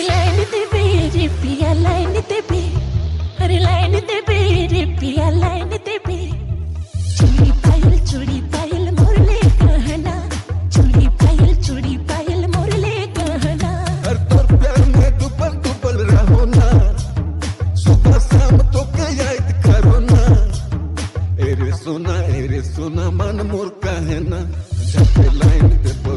अरे लाइन दे बेरे पिया लाइन दे बे। अरे लाइन दे बेरे पिया लाइन दे बे। चुड़ी पायल चुड़ी पायल, मुरले कहना चुड़ी पायल चुड़ी पायल, मुरले कहना हर तौर प्यार में डुबल डुबल रहो ना। सुबह शाम तो के याद करो ना। एरे सोना एरे सोना, मन मोर कहना जब लाइन दे बो